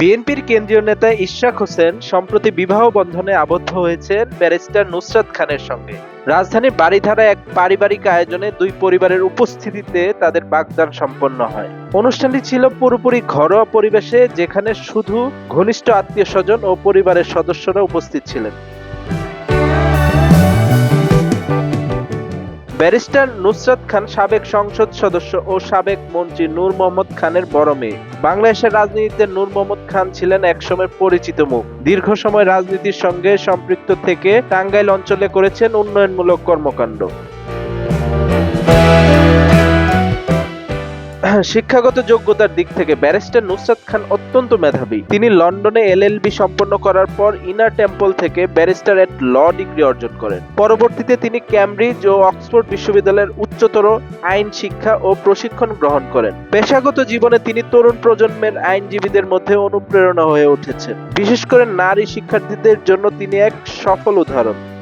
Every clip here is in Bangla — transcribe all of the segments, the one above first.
বিএনপির কেন্দ্রীয় নেতা ইশাক হোসেন সম্প্রতি বিবাহ বন্ধনে আবদ্ধ হয়েছেন ব্যারিস্টার নুসরাত খানের সঙ্গে। রাজধানীর বাড়িধারা এক পারিবারিক আয়োজনে দুই পরিবারের উপস্থিতিতে তাদের বাগদান সম্পন্ন হয়। অনুষ্ঠানটি ছিল পুরোপুরি ঘরোয়া পরিবেশে, যেখানে শুধু ঘনিষ্ঠ আত্মীয় স্বজন ও পরিবারের সদস্যরা উপস্থিত ছিলেন। ব্যারিস্টার নুসরাত খান সাবেক সংসদ সদস্য ও সাবেক মন্ত্রী নূর মোহাম্মদ খানের বড় মেয়ে। বাংলাদেশের রাজনীতিতে নূর মোহাম্মদ খান ছিলেন একসময় পরিচিত মুখ। দীর্ঘ সময় রাজনীতির সঙ্গে সম্পৃক্ত থেকে টাঙ্গাইল অঞ্চলে করেছেন উন্নয়নমূলক কর্মকাণ্ড। শিক্ষাগত যোগ্যতার দিক থেকে ব্যারিস্টার নুসরাত খান অত্যন্ত মেধাবী। তিনি লন্ডনে এলএলবি সম্পন্ন করার পর ইনার টেম্পল থেকে ব্যারিস্টার এট ল ডিগ্রি অর্জন করেন। পরবর্তীতে তিনি ক্যামব্রিজ ও অক্সফোর্ড বিশ্ববিদ্যালয়ের উচ্চতর আইন শিক্ষা ও প্রশিক্ষণ গ্রহণ করেন। পেশাগত জীবনে তিনি তরুণ প্রজন্মের আইনজীবীদের মধ্যে অনুপ্রেরণা হয়ে উঠেছেন। বিশেষ করে নারী শিক্ষার্থীদের জন্য তিনি এক সফল উদাহরণ।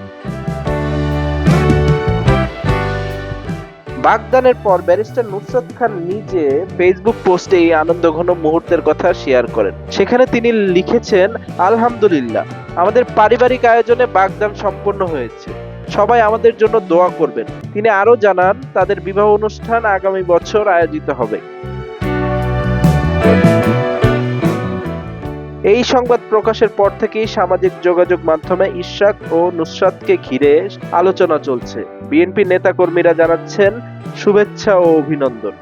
বাগদানের পর ব্যারিস্টার নুসরত খান নিজে ফেসবুক পোস্টে এই আনন্দঘন মুহূর্তের কথা শেয়ার করেন। সেখানে তিনি লিখেছেন, আলহামদুলিল্লাহ, আমাদের পারিবারিক আয়োজনে বাগদান সম্পন্ন হয়েছে। সবাই আমাদের জন্য দোয়া করবেন। তিনি আরও জানান, তাদের বিবাহ অনুষ্ঠান আগামী বছর আয়োজিত হবে। এই সংবাদ প্রকাশের পর থেকেই সামাজিক যোগাযোগ মাধ্যমে ইশাক ও নুসরাতকে ঘিরে আলোচনা চলছে। বিএনপি নেতাকর্মীরা জানাচ্ছেন, শুভেচ্ছা ও অভিনন্দন।